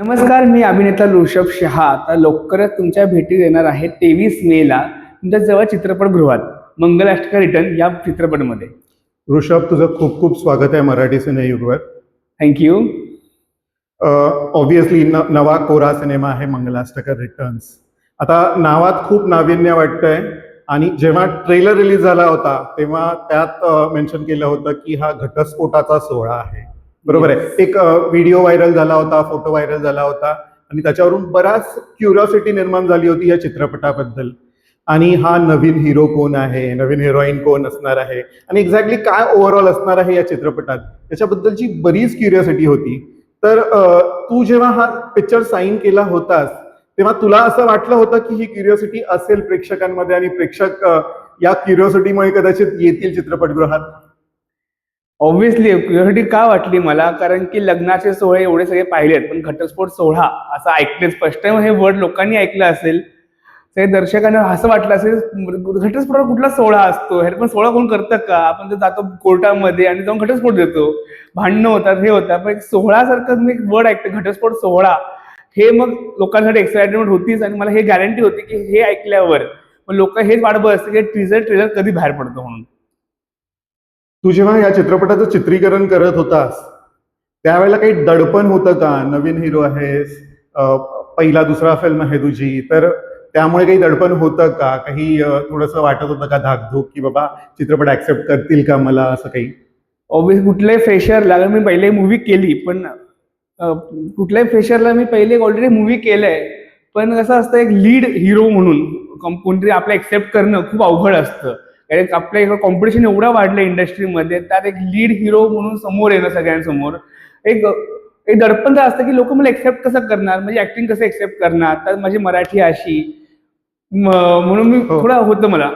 नमस्कार मी अभिनेता ऋषभ शहा. आता लवकरच तुमच्या भेटी देणार आहे तेवीस मेला तुमच्या जवळ चित्रपटगृहात मंगलाष्टका रिटर्न या चित्रपटमध्ये. ऋषभ तुझं खूप खूप स्वागत आहे मराठी सिनेयुगवर. थँक्यू ऑब्विसली न नवा कोरा सिनेमा आहे मंगलाष्टकर रिटर्न्स आता नावात खूप नाविन्य वाटतंय आणि जेव्हा ट्रेलर रिलीज झाला होता तेव्हा त्यात मेन्शन केलं होतं की हा घटस्फोटाचा सोहळा आहे. बरोबर आहे. एक व्हिडिओ व्हायरल झाला होता फोटो व्हायरल झाला होता. आणि त्याच्यावरून बराच क्युरिओसिटी निर्माण झाली होती या चित्रपटाबद्दल. आणि हा नवीन हिरो कोण आहे? नवीन हिरोईन कोण असणार आहे? आणि एक्झॅक्टली काय ओव्हरऑल असणार आहे या चित्रपटात? त्याच्याबद्दलची बरीच क्युरिओसिटी होती. तर तू जेव्हा हा पिक्चर साईन केला होतास तेव्हा तुला असं वाटलं होतं की ही क्युरिओसिटी असेल प्रेक्षकांमध्ये आणि प्रेक्षक या क्युरिओसिटीमुळे कदाचित येतील चित्रपटगृहात? ऑब्व्हियसली क्युरिओसिटी का वाटली मला? कारण की लग्नाचे सोहळे एवढे सगळे पाहिलेत पण घटस्फोट सोहळा असं ऐकले फर्स्ट टाइम हे वर्ड लोकांनी ऐकलं असेल ते दर्शकांना असं वाटलं असेल घटस्फोटावर कुठला सोहळा असतो? हे पण सोहळा कोण करतं का? आपण जर जातो कोर्टामध्ये आणि जाऊन घटस्फोट देतो. भांडणं होतात हे होतात पण एक सोहळासारखं मी वर्ड ऐकतं घटस्फोट सोहळा. हे मग लोकांसाठी एक्साइटमेंट होतीच आणि मला हे गॅरंटी होती की हे ऐकल्यावर मग लोक हेच वाट बघत असते की ट्रिझर ट्रेलर कधी बाहेर पडतो म्हणून. तू जेव्हा या चित्रपटाचं चित्रीकरण करत होतास त्यावेळेला काही दडपण होतं का? नवीन हिरो आहेस पहिला दुसरा फिल्म आहे तुझी तर त्यामुळे काही दडपण होतं का? काही थोडस वाटत होतं का धाकधूक की बाबा चित्रपट ऍक्सेप्ट करतील का मला? असं काही? ऑब्विस कुठल्याही फ्रेशरला मी पहिले मूवी केली पण कुठल्याही फ्रेशरला मी पहिले ऑलरेडी मूवी केलंय. पण कसं असतं एक लीड हिरो म्हणून कोणतरी आपलं एक्सेप्ट करणं खूप अवघड असतं. कारण आपल्या इकडं कॉम्पिटिशन एवढं वाढलं इंडस्ट्रीमध्ये त्यात एक लीड हिरो म्हणून समोर येणं सगळ्यांसमोर. एक एक दडपण तर असतं की लोक मला एक्सेप्ट कसं करणार? म्हणजे ऍक्टिंग कसं एक्सेप्ट करणार? तर माझी मराठी अशी. म्हणून मी हो. थोडं होतं मला.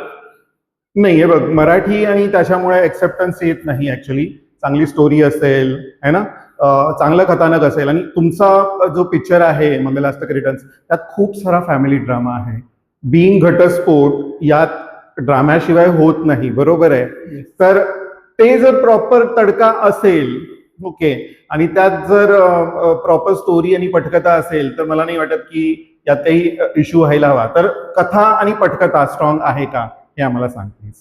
नाही हे बघ मराठी आणि त्याच्यामुळे एक्सेप्टन्स येत नाही ऍक्च्युली चांगली स्टोरी असेल है ना? चांगलं कथानक असेल. आणि तुमचा जो पिक्चर आहे मंगलाष्टक रिटर्न्स त्यात खूप सारा फॅमिली ड्रामा आहे. बिईंग घटस्फोट यात ड्राम्याशिवाय होत नाही बरोबर आहे? तर ते जर प्रॉपर तडका असेल ओके आणि त्यात जर प्रॉपर स्टोरी आणि पटकथा असेल तर मला नाही वाटत की यात काही इश्यू व्हायला हवा. तर कथा आणि पटकथा स्ट्रॉंग आहे का? हे आम्हाला सांग प्लीज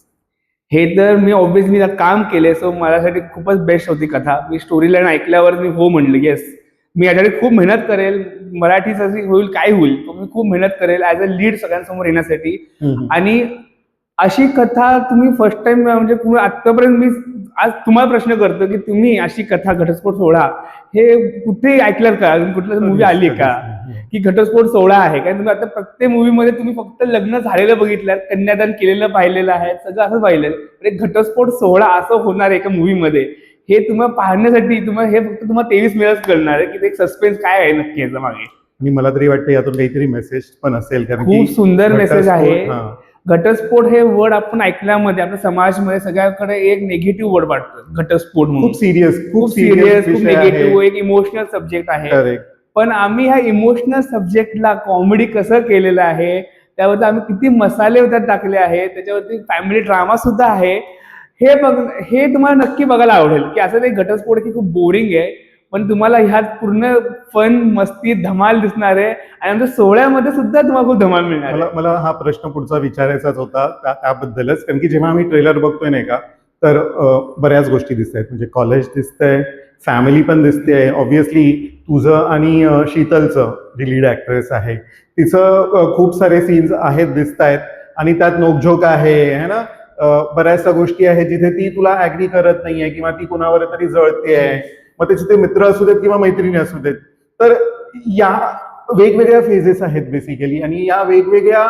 हे तर मी ऑब्व्हियसली काम केले सो माझ्यासाठी खूपच बेस्ट होती कथा. मी स्टोरी लाईन ऐकल्यावर मी हो म्हणलं येस मी याच्यासाठी खूप मेहनत करेल. मराठीच होईल काय होईल तो मी खूप मेहनत करेल ॲज अ लीड सगळ्यांसमोर येण्यासाठी. आणि अशी कथा तुम्ही फर्स्ट टाइम म्हणजे आतापर्यंत मी आज तुम्हाला प्रश्न करतो की तुम्ही अशी कथा घटस्फोट सोहळा हे कुठेही ऐकलं का? कुठल्या मूवी आली का? की घटस्फोट सोहळा आहे कारण तुम्ही आता प्रत्येक मूवीमध्ये तुम्ही फक्त लग्न झालेलं बघितलं कन्यादान केलेलं पाहिलेलं आहे सगळं असं पाहिलं पण एक घटस्फोट सोहळा असं होणार आहे एका मूवीमध्ये हे तुम्हाला पाहण्यासाठी तुम्हाला हे फक्त तुम्हाला तेवीस मिळच कळणार आहे की ते एक सस्पेन्स काय आहे नक्की याच्या मागे? आणि मला तरी वाटतं यातून काहीतरी मेसेज पण असेल कारण खूप सुंदर मेसेज आहे. हा. घटस्फोट हे वर्ड आपण ऐकल्यामध्ये आपल्या समाजमध्ये सगळ्याकडे एक निगेटिव्ह वर्ड वाटतो घटस्फोट म्हणून. खूप सिरियस खूप सिरियस खूप निगेटिव्ह एक इमोशनल सब्जेक्ट आहे. पण आम्ही ह्या इमोशनल सब्जेक्टला कॉमेडी कसं केलेलं आहे त्यावरती आम्ही किती मसाले त्यात टाकले आहेत त्याच्यावरती फॅमिली ड्रामा सुद्धा आहे. हे बघ हे तुम्हाला नक्की बघायला आवडेल की असं ते घटस्फोट की खूप बोरिंग आहे. पण तुम्हाला ह्यात पूर्ण फन मस्ती धमाल दिसणार आहे. आणि आमच्या सोहळ्यामध्ये सुद्धा तुम्हाला खूप धमाल मिळणार मला आहे. मला हा प्रश्न पुढचा विचारायचाच होता त्या- त्याबद्दलच. कारण की जेव्हा आम्ही ट्रेलर बघतोय नाही का तर बऱ्याच गोष्टी दिसत आहेत म्हणजे कॉलेज दिसतंय फॅमिली पण दिसते ऑब्विसली तुझं आणि शीतलचं जी लीड ऍक्ट्रेस आहे तिचं खूप सारे सीन्स आहेत दिसत आहेत आणि त्यात नोकझोक आहे है ना? बऱ्याचशा गोष्टी आहेत जिथे ती तुला ऍग्री करत नाहीये किंवा ती कुणावर तरी जळते मग त्याचे ते मित्र असू देत किंवा मैत्रिणी असू देत. तर या वेगवेगळ्या फेजेस आहेत बेसिकली आणि या वेगवेगळ्या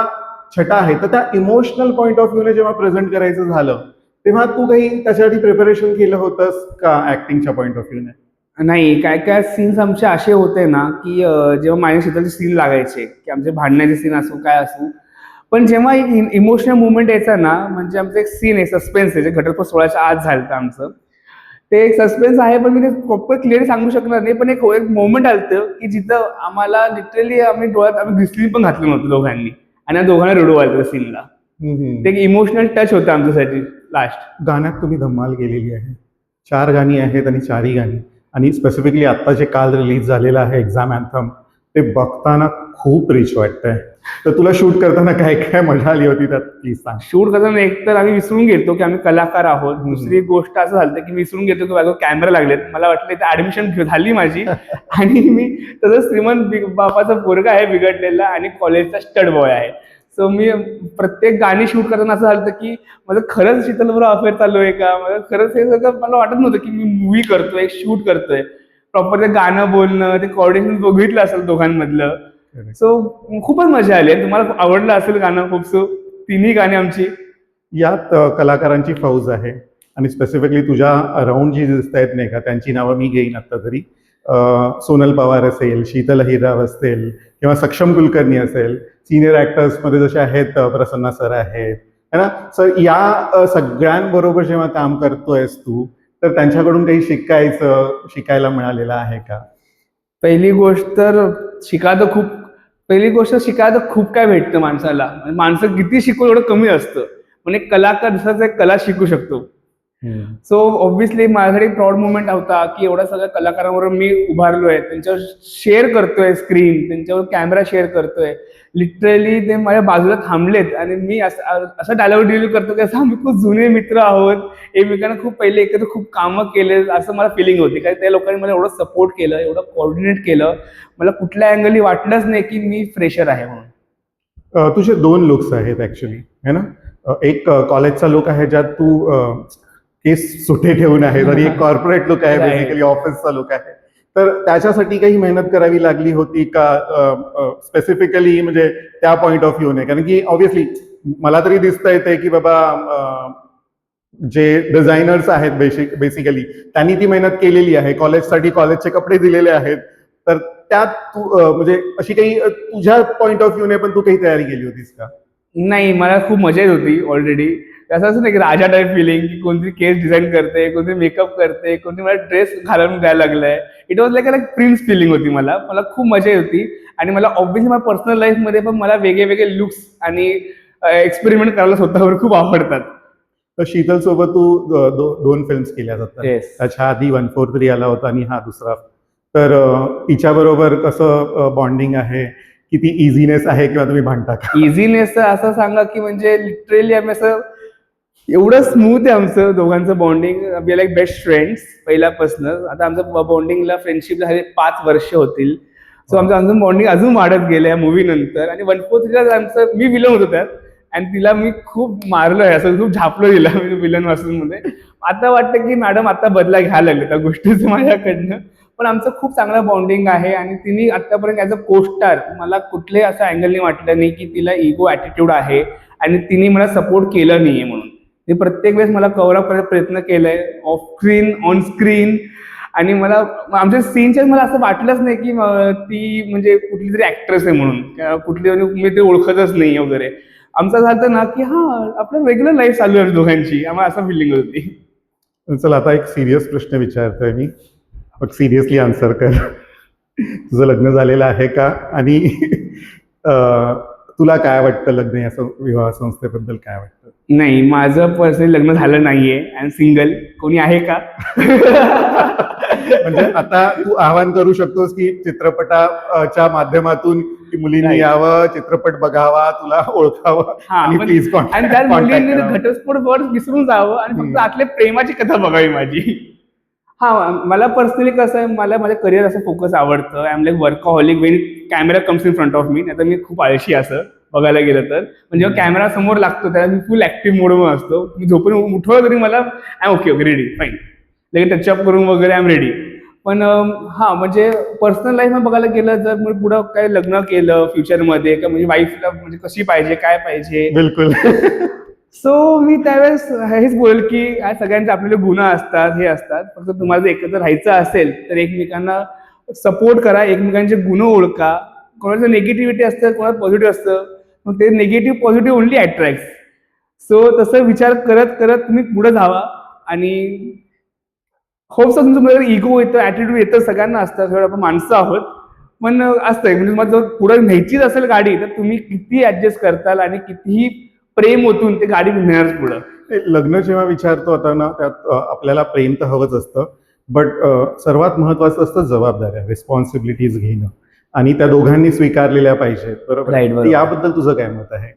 छटा आहेत. तर त्या इमोशनल पॉईंट ऑफ व्ह्यूने जेव्हा प्रेझेंट करायचं झालं तेव्हा तू काही त्याच्यासाठी प्रिपरेशन केलं होतंस का ऍक्टिंगच्या पॉईंट ऑफ व्ह्यूने नाही काय काय सीन्स आमचे असे होते ना की जेव्हा माझ्या शेताचे सीन लागायचे की आमचे भांडण्याचे सीन असो काय असो. पण जेव्हा एक इमोशनल मुवमेंट यायचा ना म्हणजे आमचं एक सीन आहे सस्पेन्स आहे जे घटस्फोट सोळाच्या आज झालं आमचं. ते एक सस्पेन्स आहे पण मी ते प्रॉपर क्लिअर सांगू शकणार नाही पण एक एक मोमेंट आलं की जिथं आम्हाला लिटरली आम्ही डोळ्यात आम्ही ग्रिसली पण घातलं नव्हतं दोघांनी. आणि या दोघांना रडू आलं सीनला. ते एक इमोशनल टच होतं आमच्यासाठी लास्ट गाण्यात तुम्ही धम्माल केलेली आहे. चार गाणी आहेत आणि चारही गाणी. आणि स्पेसिफिकली आत्ता जे काल रिलीज झालेलं आहे एक्झाम अँथम ते बघताना खूप रिच वाटतंय. तर तुला शूट करताना काय काय मजा आली होती त्यात? प्लीज सांग. शूट करताना एक तर आम्ही विसरून घेतो की आम्ही कलाकार आहोत. दुसरी गोष्ट असं झालं की विसरून घेतो की माझं कॅमेरा लागलेत. मला वाटलं इथे ऍडमिशन झाली माझी. आणि मी तसं श्रीमंत बापाचा पोरगा आहे बिघडलेला आणि कॉलेजचा स्टड बॉय आहे. सो मी प्रत्येक गाणी शूट करताना असं झालं की माझं खरंच शीतलबरोबर अफेअर चालू आहे का? माझं खरंच हे सगळं मला वाटत नव्हतं की मी मूवी करतोय शूट करतोय. प्रॉपर ते गाणं बोलणं ते कॉर्डिनेशन बघितलं असेल दोघांमधलं. सो खूपच मजा आली. आणि तुम्हाला आवडलं असेल गाणं खूप सो तिन्ही गाणी आमची. यात कलाकारांची फौज आहे. आणि स्पेसिफिकली तुझ्या अराउंड जी दिसत आहेत नाही का त्यांची नावं मी घेईन आता तरी. सोनल पवार असेल शीतल हिराव असतील किंवा सक्षम कुलकर्णी असेल सिनियर ॲक्टर्समध्ये जसे आहेत प्रसन्ना सर आहेत. है ना? सर या सगळ्यांबरोबर जेव्हा काम करतोयस तू तर त्यांच्याकडून काही शिकायचं शिकायला मिळालेलं आहे का? पहिली गोष्ट तर शिकायचं खूप पहिली गोष्ट शिकायचं खूप काय भेटतं माणसाला. माणसं किती शिकू एवढं कमी असतं. पण एक कलाकार जसं एक कला शिकू शकतो. सो ऑब्व्हियसली माझ्यासाठी प्राऊड मुवमेंट होता की एवढ्या सगळ्या कलाकारांबरोबर मी उभारलोय. त्यांच्यावर शेअर करतोय स्क्रीन त्यांच्यावर कॅमेरा शेअर करतोय. लिटरली ते माझ्या बाजूला थांबलेत आणि मी असं असं डायलॉग डिलिव्ह करतो की असं आम्ही खूप जुने मित्र आहोत. एकमेकांना खूप पहिले एकत्र खूप कामं केले. असं मला फिलिंग होती. कारण त्या लोकांनी मला एवढं सपोर्ट केलं एवढं कोऑर्डिनेट केलं. मला कुठल्या अँगलनी वाटलंच नाही की मी फ्रेशर आहे म्हणून. तुझे दोन लुक्स आहेत ऍक्च्युली है ना? एक कॉलेजचा लुक आहे ज्यात तू केस सुटे ठेवून आहे आणि एक कॉर्पोरेट लुक आहे. बेसिकली ऑफिसचा लुक आहे. तर त्याच्यासाठी काही मेहनत करावी लागली होती का स्पेसिफिकली म्हणजे त्या पॉइंट ऑफ व्ह्यूने कारण की ऑब्व्हियसली मला तरी दिसतंय ते की बाबा जे डिझायनर्स आहेत बेसिक बेसिकली त्यांनी ती मेहनत केलेली आहे. कॉलेजसाठी कॉलेजचे कपडे दिलेले आहेत. तर त्यात तू म्हणजे अशी काही तुझ्या पॉइंट ऑफ व्ह्यूने पण तू काही तयारी केली होतीस का? नाही मला खूप मजा येत होती ऑलरेडी असं असं नाही की राजा टाईप फिलिंग की कोणतरी केस डिझाईन करते कोणतरी मेकअप करते कोणतरी मला ड्रेस घालून द्यायला लागलाय. It was like like prince feeling होती मला. मला खूप मजा येत होती. आणि मला ऑब्व्हियसली माझ्या पर्सनल लाईफमध्ये पण मला वेगळे वेगळे लुक्स आणि एक्सपेरिमेंट करायला स्वतःवर खूप आवडतात. तर शीतल सोबत तू दोन फिल्म्स केल्या जातात. त्याच्या आधी वन फोर थ्री आला होता आणि हा दुसरा. तर अ, तिच्याबरोबर कसं बॉन्डिंग आहे? किती इझीनेस आहे किंवा तुम्ही भांडता इझीनेस असं सांगा की म्हणजे लिटरली आम्ही असं एवढं स्मूथ आहे आमचं दोघांचं bonding we like best friends पहिल्यापासून. आता आमचं बॉन्डिंगला फ्रेंडशिपला झाले पाच वर्ष होतील. सो आमचं अजून बॉन्डिंग अजून वाढत गेलं या मूवी नंतर. आणि वन फोर थ्रीला आमचं मी विलन होतो त्यात. आणि तिला मी खूप मारलोय असं खूप झापलो तिला मी विलन वाचून मध्ये आता वाटतं की मॅडम आता बदला घ्यायला लागले त्या गोष्टीचं माझ्याकडनं. पण आमचं खूप चांगलं बॉन्डिंग आहे. आणि तिने आतापर्यंत ॲज अ कोस्टार मला कुठल्याही असं अँगलने वाटलं नाही की तिला इगो ॲटिट्यूड आहे. आणि तिने मला सपोर्ट केलं नाहीये म्हणून. मी प्रत्येक वेळेस मला कव्हर अप करायचा प्रयत्न केलाय ऑफ स्क्रीन ऑन स्क्रीन आणि मला आमच्या सीनच्या मला असं वाटलंच नाही की ती म्हणजे कुठली तरी ऍक्ट्रेस आहे म्हणून. कुठली तरी मी ते ओळखतच नाही वगैरे. आमचं झालं ना की हा आपलं रेग्युलर लाईफ चालू आहे दोघांची. आम्हाला असं फिलिंग होती. चल आता एक सिरियस प्रश्न विचारतोय मी. मग सिरियसली आन्सर कर. तुझं लग्न झालेलं आहे का? आणि तुला काय वाटतं लग्न या विवाह संस्थेबद्दल काय वाटतं? नाही माझं पर्सनली लग्न झालं नाहीये. अँड सिंगल कोणी आहे का? म्हणजे आता तू आवाहन करू शकतोस की चित्रपटाच्या माध्यमातून की मुलींनी. यावं चित्रपट बघावा तुला ओळखावं आणि प्लीज आणि त्या मुलींनी घटस्फोट वर विसरून जावं आणि फक्त. आतल्या प्रेमाची कथा बघावी माझी. हा मला पर्सनली कसं आहे मला माझं करिअर असं फोकस आवडतं. I am like workaholic when camera comes in front of मी नाही तर मी खूप आळशी असं बघायला गेलं तर. पण जेव्हा कॅमेरा समोर लागतो त्याला मी फुल ऍक्टिव्ह मोडमध्ये असतो. मी झोपून उठवलं तरी मला I okay okay ready fine लगेच टचअप करून वगैरे आय एम रेडी पण हा म्हणजे पर्सनल लाईफ बघायला गेलं जर मी पुढं काही लग्न केलं फ्युचरमध्ये का म्हणजे वाईफला म्हणजे कशी पाहिजे काय पाहिजे? बिलकुल. सो मी त्यावेळेस हेच बोलेल की सगळ्यांचे आपल्याला गुन्हा असतात हे असतात. फक्त तुम्हाला जर एकत्र राहायचं असेल तर एकमेकांना सपोर्ट करा एकमेकांचे गुण ओळखा. कोणाचं निगेटिव्हिटी असतं कोणाचं पॉझिटिव्ह असतं मग ते negative positive only attract so तसं विचार करत करत तुम्ही पुढे जावा. आणि होप सर तुमचं इगो येतं ॲटिट्यूड येतं सगळ्यांना असतं सगळं आपण माणसं आहोत. पण असतंय म्हणजे तुम्हाला जर पुढे न्यायचीच असेल गाडी तर तुम्ही किती ॲडजस्ट करताल आणि कितीही प्रेम ओतून ते गाडी नेणार पुढं. लग्न जेव्हा विचारतो आता ना त्यात आपल्याला प्रेम तर हवंच असतं. बट सर्वात महत्वाचं असतं जबाबदाऱ्या रिस्पॉन्सिबिलिटीज घेणं. आणि त्या दोघांनी स्वीकारलेल्या पाहिजेत बरोबर. याबद्दल तुझं काय मत आहे?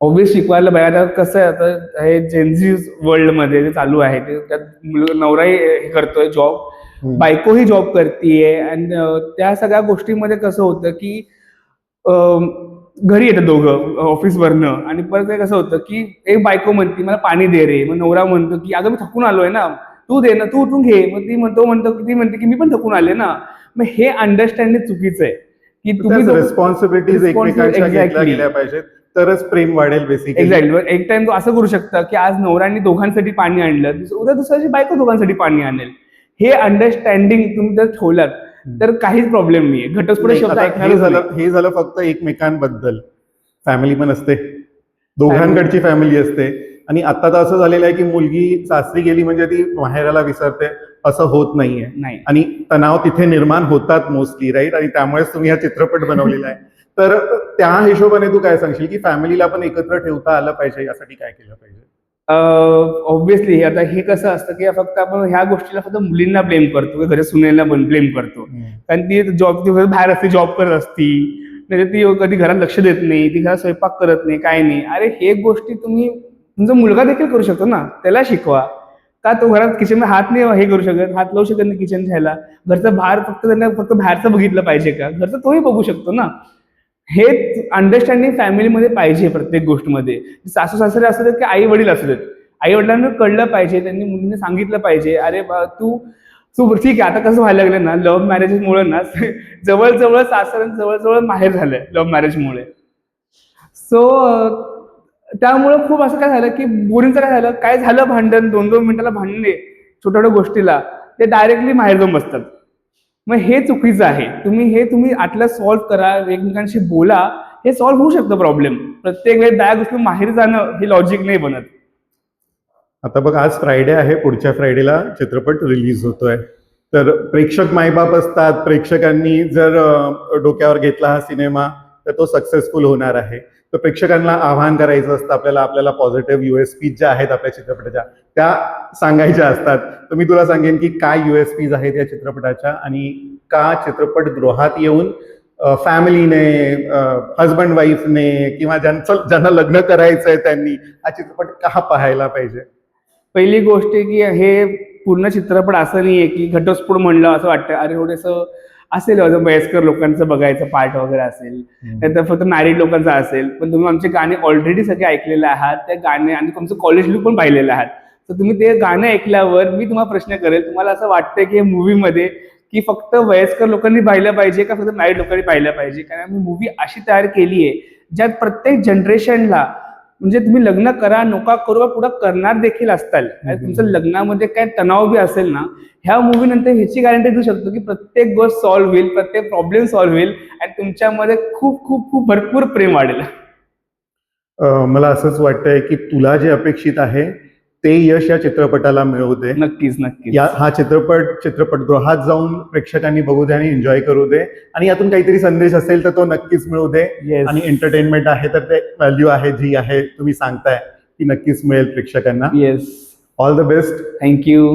ऑब्विस शिकवायला पाहिजे आता कसं आहे आता हे जेन्झी वर्ल्डमध्ये जे चालू आहे ते त्यात नवराही हे करतोय जॉब बायकोही जॉब करतीये. आणि त्या सगळ्या गोष्टीमध्ये कसं होतं की घरी येतं दोघं ऑफिसवरनं. आणि परत ते कसं होतं की एक बायको म्हणते मला पाणी दे रे. मग नवरा म्हणतो की अगं मी थकून आलोय ना. तू दे ना तू उठून घे. मग ती म्हणतो म्हणतो की ती म्हणते की मी पण थकून आले ना. मग हे अंडरस्टँडिंग चुकीचं आहे. की तुम्ही रिस्पॉन्सिबिलिटीज एकमेकांच्या. गेल्या पाहिजेत. तरच प्रेम वाढेल बेसिकली एक्झॅक्टली एक टाइम तो असं करू शकता की आज नवऱ्याने दोघांसाठी पाणी आणलं उद्या दुसऱ्याची बायको दोघांसाठी पाणी आणेल. हे अंडरस्टँडिंग तुम्ही जर ठेवलात तर काहीच प्रॉब्लेम नाहीये. घटस्फोट शब्द हे झालं. हे झालं फक्त एकमेकांबद्दल. फॅमिली पण असते. दोघांकडची फॅमिली असते. आणि आता तर असं झालेलं आहे की मुलगी सासरी गेली म्हणजे ती माहेराला विसरते. असं होत नाहीये. नाही. आणि तणाव तिथे निर्माण होतात मोस्टली राईट आणि त्यामुळेच तुम्ही हा चित्रपट बनवलेला आहे. तर त्या हिशोबाने तू काय सांगशील की फॅमिलीला पण एकत्र ठेवता आलं पाहिजे? यासाठी काय केलं पाहिजे? ऑब्विसली आता हे कसं असतं की फक्त आपण ह्या गोष्टीला फक्त मुलींना ब्लेम करतो की घरी सुनेला ब्लेम करतो. कारण ती जॉब ती बाहेर असते जॉब करत असती. नाही ती कधी घरात लक्ष देत नाही ती घरात स्वयंपाक करत नाही काय नाही. अरे हे गोष्टी तुम्ही तुमचा मुलगा देखील करू शकतो ना? त्याला शिकवा. का तो घरात किचन हात नाही हे करू शकत? हात लावू शकत नाही किचन घ्यायला घरचं बाहेर फक्त त्यांना फक्त बाहेरचं बघितलं पाहिजे का? घरचं तोही बघू शकतो ना? हे अंडरस्टँडिंग फॅमिलीमध्ये पाहिजे प्रत्येक गोष्टीमध्ये. सासू सासरे असू देत की आई वडील असू देत. आई वडिलांना कळलं पाहिजे त्यांनी मुलींनी सांगितलं पाहिजे. अरे बा तू तू ठीक आहे आता कसं व्हायला लागलं ना लव्ह मॅरेजमुळे ना जवळजवळ सासर आणि जवळजवळ माहेर झालंय लव्ह मॅरेजमुळे सो त्यामुळं खूप असं काय झालं की मुलींचं काय झालं? काय झालं भांडण? दोन दोन मिनिटाला भांडणे छोट्या छोट्या गोष्टीला ते डायरेक्टली माहेर जाऊन बसतात. मग हे चुकीचं आहे. तुम्ही हे तुम्ही आतलं सॉल्व्ह करा एकमेकांशी बोला हे सॉल्व्ह होऊ शकतं प्रॉब्लेम प्रत्येक वेळेस दहा गोष्टी माहेर जाणं हे लॉजिक नाही बनत. आता बघ आज फ्रायडे आहे पुढच्या फ्रायडेला चित्रपट रिलीज होतोय. तर प्रेक्षक मायबाप असतात. प्रेक्षकांनी जर डोक्यावर घेतला हा सिनेमा तर तो सक्सेसफुल होणार आहे. तर प्रेक्षकांना आवाहन करायचं असतं आपल्याला आपल्याला पॉझिटिव्ह युएसपी ज्या आहेत आपल्या चित्रपटाच्या त्या सांगायच्या असतात. तर मी तुला सांगेन की काय युएसपीज आहेत या चित्रपटाच्या आणि का चित्रपटगृहात येऊन फॅमिलीने हजबंड वाईफने किंवा ज्यांचं ज्यांना लग्न करायचं आहे त्यांनी हा चित्रपट का पाहायला पाहिजे? पहिली गोष्ट आहे की हे पूर्ण चित्रपट असं नाहीये की घटस्फोट म्हणलं असं वाटतं अरे थोडंसं असेल अजून वयस्कर लोकांचं बघायचं पार्ट वगैरे असेल. नाहीतर फक्त मॅरिड लोकांचं असेल. पण तुम्ही आमचे गाणे ऑलरेडी सगळे ऐकलेले आहात. त्या गाणे आणि तुमचं कॉलेज लुक पण पाहिलेलं आहात. तर तुम्ही ते गाणं ऐकल्यावर मी तुम्हाला प्रश्न करेल तुम्हाला असं वाटतं की मूवीमध्ये की फक्त वयस्कर लोकांनी पाहिलं पाहिजे का फक्त मॅरिड लोकांनी पाहिलं पाहिजे? कारण आम्ही मूवी अशी तयार केली आहे ज्यात प्रत्येक जनरेशनला म्हणजे तुम्ही लग्न करा नोका करू पुढे करणार देखील असताल. तुमचं लग्नामध्ये काय तणाव बी असेल ना ह्या मूवी नंतर ह्याची गॅरंटी देऊ शकतो की प्रत्येक गोष्ट सॉल्व्ह होईल प्रत्येक प्रॉब्लेम सॉल्व्ह होईल आणि तुमच्यामध्ये खूप खूप खूप भरपूर प्रेम वाढेल मला असंच वाटतंय की तुला जे अपेक्षित आहे ते यश या चित्रपटाला मिळवू दे. नक्कीच या हा चित्रपट चित्रपटगृहात जाऊन प्रेक्षकांनी बघू दे आणि एन्जॉय करू दे. आणि यातून काहीतरी संदेश असेल तर तो नक्कीच मिळू दे. आणि एंटरटेनमेंट आहे तर ते व्हॅल्यू आहे जी आहे तुम्ही सांगताय ती नक्कीच मिळेल प्रेक्षकांना. Yes all the best thank you